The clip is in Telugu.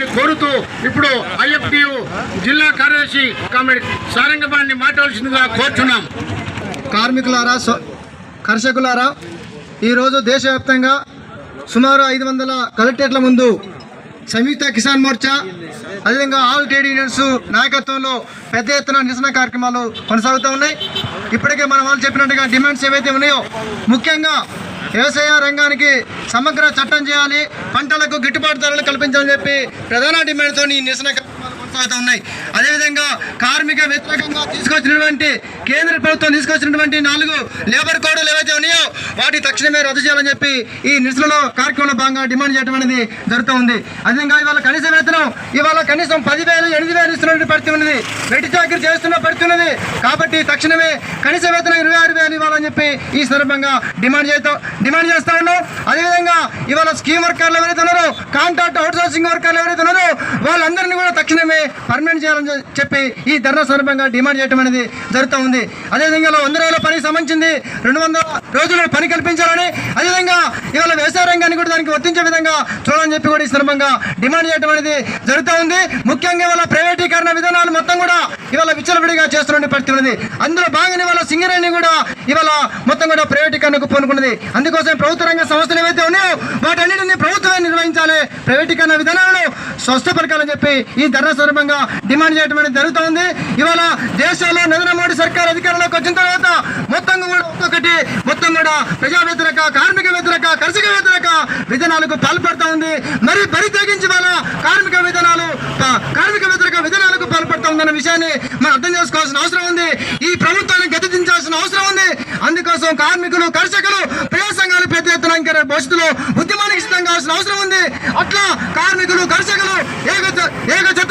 చేయాలని కోరుతూ ఇప్పుడు ఐఎఫ్టియు జిల్లా కార్యదర్శి కామెడీ సారంగపాన్ని మాట్లాడాల్సిందిగా కోరుచున్నాం. కార్మికులారా కర్షకులారా ఈరోజు దేశవ్యాప్తంగా సుమారు ఐదు వందల కలెక్టరేట్ల ముందు సంయుక్త కిసాన్ మోర్చా అదేవిధంగా ఆల్ ట్రేడ్ యూనియన్స్ నాయకత్వంలో పెద్ద ఎత్తున నిరసన కార్యక్రమాలు కొనసాగుతూ ఉన్నాయి. ఇప్పటికే మన వాళ్ళు చెప్పినట్టుగా డిమాండ్స్ ఏవైతే ఉన్నాయో ముఖ్యంగా వ్యవసాయ రంగానికి సమగ్ర చట్టం చేయాలి పంటలకు గిట్టుబాటు ధరలు కల్పించాలని చెప్పి ప్రధాన డిమాండ్తో ఈ నిరసన కార్యక్రమాలు కొనసాగుతూ ఉన్నాయి. అదేవిధంగా కార్మిక వ్యతిరేకంగా తీసుకొచ్చినటువంటి కేంద్ర ప్రభుత్వం తీసుకొచ్చినటువంటి నాలుగు లేబర్ కోడ్లు ఏవైతే ఉన్నాయో వాటి తక్షణమే రద్దు చేయాలని చెప్పి ఈ నిరసనలో కార్యక్రమంలో భాగంగా డిమాండ్ చేయడం అనేది జరుగుతూ ఉంది. అదేవిధంగా ఇవాళ కనీస వేతనం ఇవాళ కనీసం పదివేలు ఎనిమిది వేలు ఇస్తున్నటువంటి పరిస్థితి ఉన్నది. రెడ్డి చాకరీ చేస్తున్న పరిస్థితి ఉన్నది. కాబట్టి తక్షణమే కనీస వేతనం ఇరవై ఆరు వేలు ఇవ్వాలని చెప్పి ఈ సందర్భంగా డిమాండ్ చేస్తాం డిమాండ్ చేస్తా ఉన్నాం. అదేవిధంగా ఇవాళ స్కీమ్ వర్కర్లు ఎవరైతే ఉన్నారో కాంట్రాక్ట్ అవుట్ సోర్సింగ్ వర్కర్లు ఎవరైతే ఉన్నారో వాళ్ళందరినీ కూడా తక్షణమే పర్మనెంట్ చేయాలని చెప్పి ఈ ధర్నా సందర్భంగా డిమాండ్ చేయడం అనేది జరుగుతూ ఉంది. అదేవిధంగా వంద రోజుల పనికి సంబంధించింది రెండు వందల రోజులు పని కల్పించాలని అదేవిధంగా ఇవాళ వ్యవసాయ రంగాన్ని కూడా దానికి వర్తించే విధంగా చూడాలని చెప్పి కూడా ఈ సందర్భంగా డిమాండ్ చేయడం అనేది జరుగుతూ ఉంది. ముఖ్యంగా ఇవాళ ప్రైవేటీకరణ విధానాలు మొత్తం కూడా ఇవాళ విచ్చలవిడిగా చేస్తున్న పరిస్థితి ఉన్నది. అందులో భాగంగా ఇవాళ సింగరేణి కూడా ఇవాళ మొత్తం కూడా ప్రైవేటీకరణకు పూనుకున్నది. అందుకోసం ప్రభుత్వ రంగ సంస్థలు ఏవైతే ఉన్నాయో వాటన్నిటిని ప్రభుత్వమే నిర్వహించాలి ప్రైవేటీకరణ విధానాలను స్వస్థపరకాలని చెప్పి ఈ ధర్నా సందర్భంగా డిమాండ్ చేయడం అనేది జరుగుతుంది. ఇవాళ దేశంలో నరేంద్ర మోడీ సర్కార్ అధికారంలోకి వచ్చిన తర్వాత మొత్తం కూడా ఒక్కొక్కటి మొత్తం కూడా ప్రజా వ్యతిరేక కార్మిక వ్యతిరేక కర్షక వ్యతిరేక విధానాలకు పాల్పడతా ఉంది. మరి బరి తెగించి వాళ్ళ కార్మిక విధానాలు కార్మిక వ్యతిరేక విధానాలకు పాల్పడతా ఉందన్న విషయాన్ని మనం అర్థం చేసుకోవాల్సిన అవసరం ఉంది. ఈ ప్రభుత్వాన్ని గతించాల్సిన అవసరం ఉంది. అందుకోసం కార్మికులు కర్షకులు ప్రజా సంఘాలు పెద్ద ఎత్తున భవిష్యత్తులో ఉద్యమానికి సిద్ధం